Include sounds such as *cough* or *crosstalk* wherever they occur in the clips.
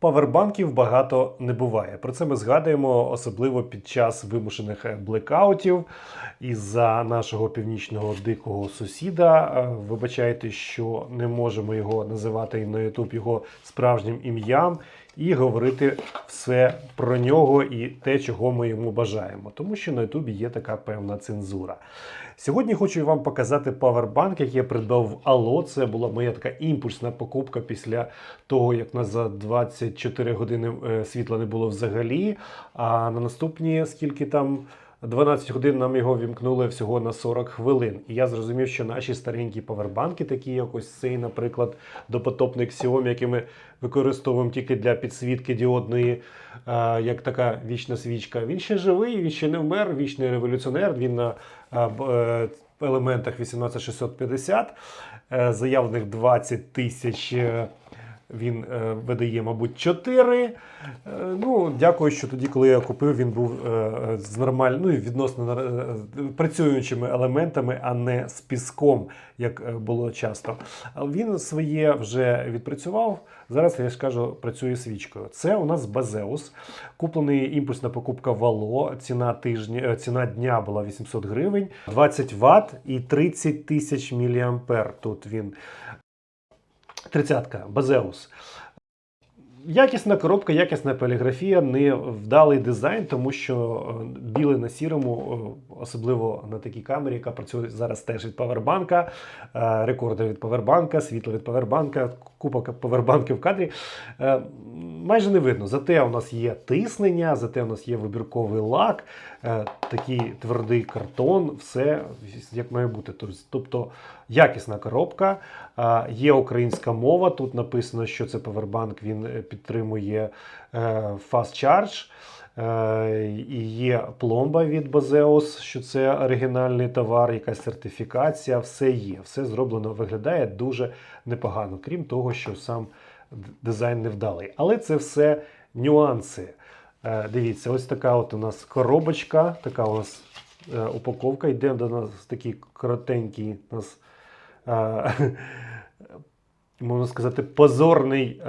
Павербанків багато не буває. Про це ми згадуємо особливо під час вимушених блекаутів із-за нашого північного дикого сусіда. Е, Вибачайте, що не можемо його називати на YouTube його справжнім ім'ям і говорити все про нього і те, чого ми йому бажаємо, тому що на Ютубі є така певна цензура. Сьогодні хочу вам показати павербанк, який я придбав в Ало. Це була моя така імпульсна покупка після того, як нас за 24 години е, світла не було взагалі. А на наступні скільки там. 12 годин нам його вімкнули всього на 40 хвилин. І я зрозумів, що наші старенькі павербанки, такі як ось цей, наприклад, допотопний Xiaomi, який ми використовуємо тільки для підсвітки діодної, е, як така вічна свічка, він ще живий, він ще не вмер, вічний революціонер. Він на е, е, елементах 18650, е, заявлених 20 тисяч. Він е, видає, мабуть, 4. Е, ну, дякую, що тоді, коли я купив, він був е, з нормальним, ну відносно працюючими елементами, а не з піском, як було часто. Він своє вже відпрацював. Зараз я ж кажу, працює свічкою. Це у нас Базеус. Куплений імпульсна покупка Вало. Ціна тижня, ціна дня була 800 гривень, 20 Вт і 30 тисяч міліампер. Тут він. Тридцятка, Базеус. Якісна коробка, якісна поліграфія, не вдалий дизайн, тому що е, біле на сірому, е, особливо на такій камері, яка працює зараз теж від павербанка, рекорди від павербанка, світло від павербанка, купа павербанків в кадрі. е, Майже не видно. Зате у нас є тиснення, зате у нас є вибірковий лак, такий твердий картон, все як має бути. Тобто якісна коробка, є українська мова. Тут написано, що це павербанк, він підтримує е, Fast Charge. Е, І є пломба від Базеус, що це оригінальний товар, якась сертифікація, все є. Все зроблено, виглядає дуже непогано, крім того, що сам дизайн невдалий. Але це все нюанси. Е, Дивіться, ось така от у нас коробочка, така у нас упаковка. Йде до нас такий коротенький у нас, *laughs* можна сказати, позорний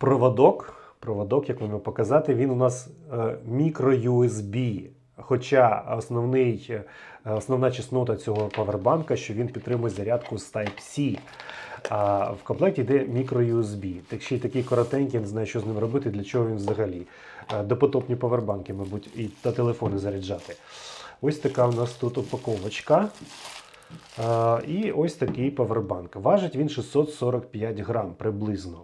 проводок. Проводок, як вам показати, він у нас е, мікро-USB. Хоча основний, е, основна чеснота цього павербанка, що він підтримує зарядку з Type-C. А в комплекті йде мікро-USB. Так ще й такий коротенький, не знаю, що з ним робити, для чого він взагалі. Е, Допотопні павербанки, мабуть, і та телефони заряджати. Ось така у нас тут упаковочка. І ось такий павербанк. Важить він 645 грам приблизно.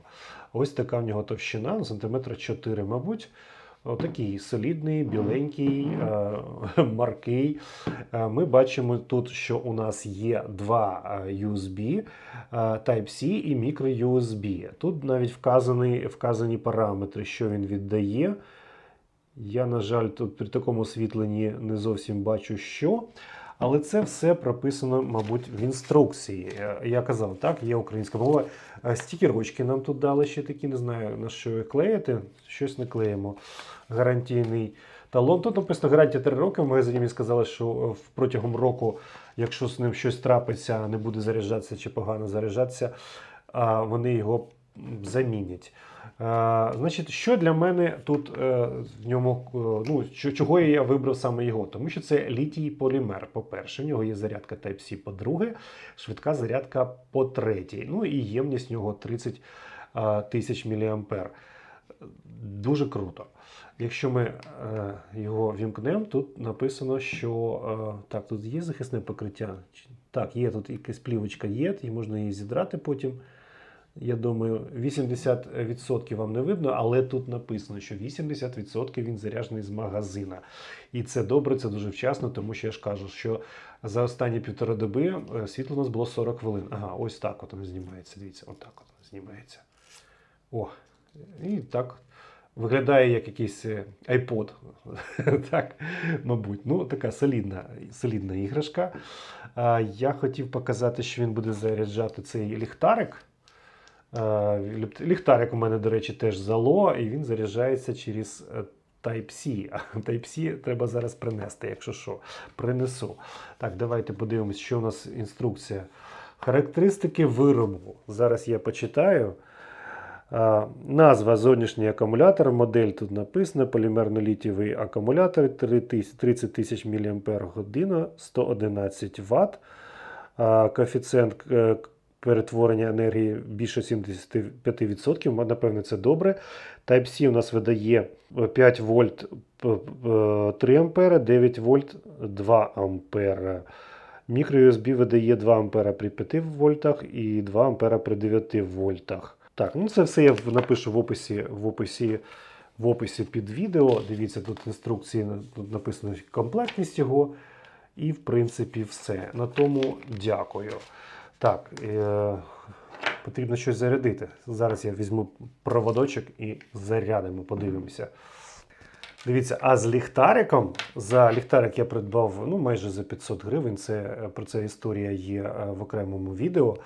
Ось така в нього товщина, сантиметра 4, мабуть. Отакий солідний, біленький, е, *laughs* маркий. Е, Ми бачимо тут, що у нас є два е, USB, Type-C і micro-USB. Тут навіть вказані, вказані параметри, що він віддає. Я, на жаль, тут при такому освітленні не зовсім бачу, що. Але це все прописано, мабуть, в інструкції. Е, Я казав, так, є українська мова. Е, Стікерочки нам тут дали ще такі, не знаю, на що клеїти. Щось не клеїмо. Гарантійний талон. Тут написано гарантія 3 роки. В магазині мені сказали, що е, протягом року, якщо з ним щось трапиться, не буде заряджатися чи погано заряджатися, вони його замінять. Е, Значить, що для мене тут е, в ньому, е, ну, чого я вибрав саме його? Тому що це літій полімер. По-перше, в нього є зарядка Type-C, по-друге, швидка зарядка по-третє. Ну і ємність в нього 30 е, тисяч мА. Дуже круто. Якщо ми його вімкнемо, тут написано, що так, тут є захисне покриття. Так, є тут якась плівочка є, і можна її зідрати потім. Я думаю, 80% вам не видно, але тут написано, що 80% він заряджений з магазина. І це добре, це дуже вчасно, тому що я ж кажу, що за останні півтори доби е, світло у нас було 40 хвилин. Ага, ось так от воно знімається. Дивіться, отак от воно знімається. О, і так. Виглядає як якийсь е, iPod. *laughs* так, мабуть. Ну, така солідна, солідна іграшка. Я хотів показати, що він буде заряджати цей ліхтарик. Е, Ліхтарик у мене, до речі, теж зало, і він заряджається через е, Type-C. *laughs* Type-C треба зараз принести, якщо що. Принесу. Так, давайте подивимось, що у нас інструкція. Характеристики виробу. Зараз я почитаю. А, Назва зовнішній акумулятор, модель тут написано, полімерно-літієвий акумулятор 30 тисяч мАч, 111 Вт. Коефіцієнт е, перетворення енергії більше 75%, напевне, це добре. Type-C у нас видає 5 вольт п- п- 3 ампера, 9 вольт 2 ампера. Мікро-USB видає 2 ампера при 5 вольтах і 2 ампера при 9 вольтах. Так, ну це все я напишу в описі, в описі, в описі під відео. Дивіться, тут інструкції, тут написано комплектність його. І, в принципі, все. На тому дякую. Так, е- потрібно щось зарядити. Зараз я візьму проводочок і зарядимо, подивимося. Дивіться, а з ліхтариком, за ліхтарик я придбав ну, майже за 500 гривень. Це, е, про це історія є е, в окремому відео.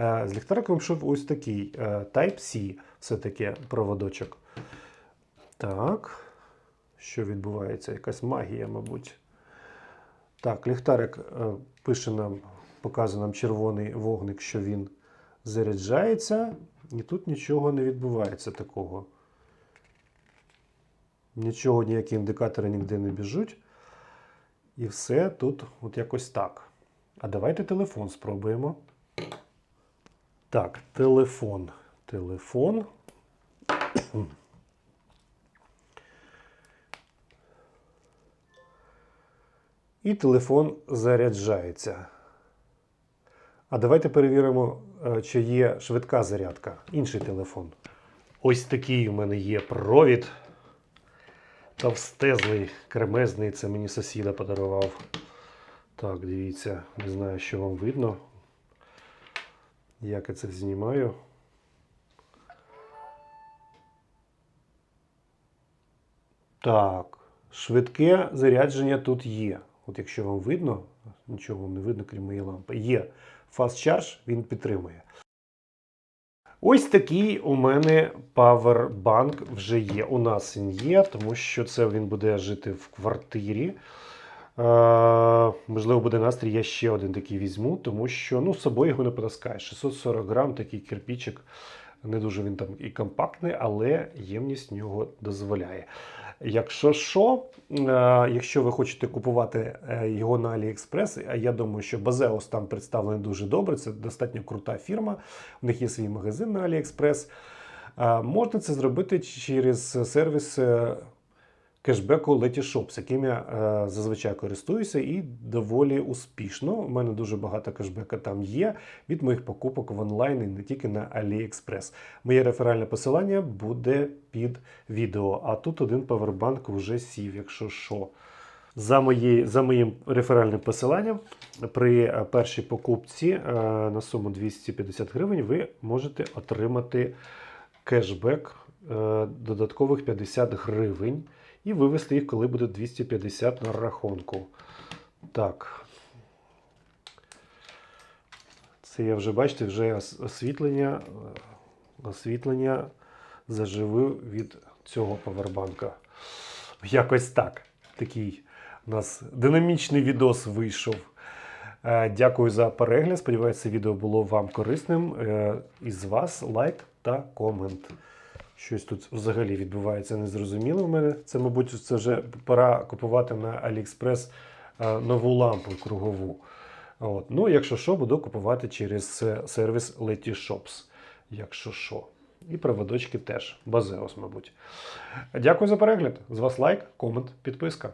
Е, З ліхтариком йшов ось такий Type-C, все-таки проводочок. Так. Що відбувається? Якась магія, мабуть. Так, ліхтарик пише нам, показує нам червоний вогник, що він заряджається, і тут нічого не відбувається такого. Нічого, ніякі індикатори ніде не біжуть. І все тут от якось так. А давайте телефон спробуємо. Так, телефон. Телефон. І телефон заряджається. А давайте перевіримо, е, чи є швидка зарядка. Інший телефон. Ось такий у мене є провід. Товстезний, кремезний, це мені сусіда подарував. Так, дивіться, не знаю, що вам видно. Як я це знімаю. Так, швидке зарядження тут є. От якщо вам видно, нічого вам не видно, крім моєї лампи. Є Fast Charge, він підтримує. Ось такий у мене павербанк вже є. У нас він є, тому що це він буде жити в квартирі. Е, можливо, буде настрій, я ще один такий візьму, тому що ну, з собою його не потаскаєш. 640 грам, такий кирпичик. Не дуже він там і компактний, але ємність нього дозволяє. Якщо що, е, якщо ви хочете купувати е, його на AliExpress, а я думаю, що Базеус там представлений дуже добре, це достатньо крута фірма. У них є свій магазин на AliExpress. Е, Можна це зробити через сервіс е, кешбеку Letyshops, яким я е, зазвичай користуюся і доволі успішно. У мене дуже багато кешбека там є від моїх покупок в онлайн і не тільки на AliExpress. Моє реферальне посилання буде під відео. А тут один павербанк вже сів, якщо що. За, мої, за моїм реферальним посиланням, при е, першій покупці е, на суму 250 гривень ви можете отримати кешбек е, додаткових 50 гривень і вивести їх, коли буде 250 на рахунку. Так. Це я вже, бачите, вже освітлення, е, освітлення заживив від цього павербанка. Якось так. Такий у нас динамічний відос вийшов. Е, Дякую за перегляд. Сподіваюся, відео було вам корисним. Е, Із вас лайк та комент. Щось тут взагалі відбувається незрозуміло в мене. Це, мабуть, це вже пора купувати на AliExpress е, нову лампу кругову. От. Ну, якщо що, буду купувати через е, сервіс Letyshops. Якщо що. І проводочки теж. Базеос, мабуть. Дякую за перегляд. З вас лайк, комент, підписка.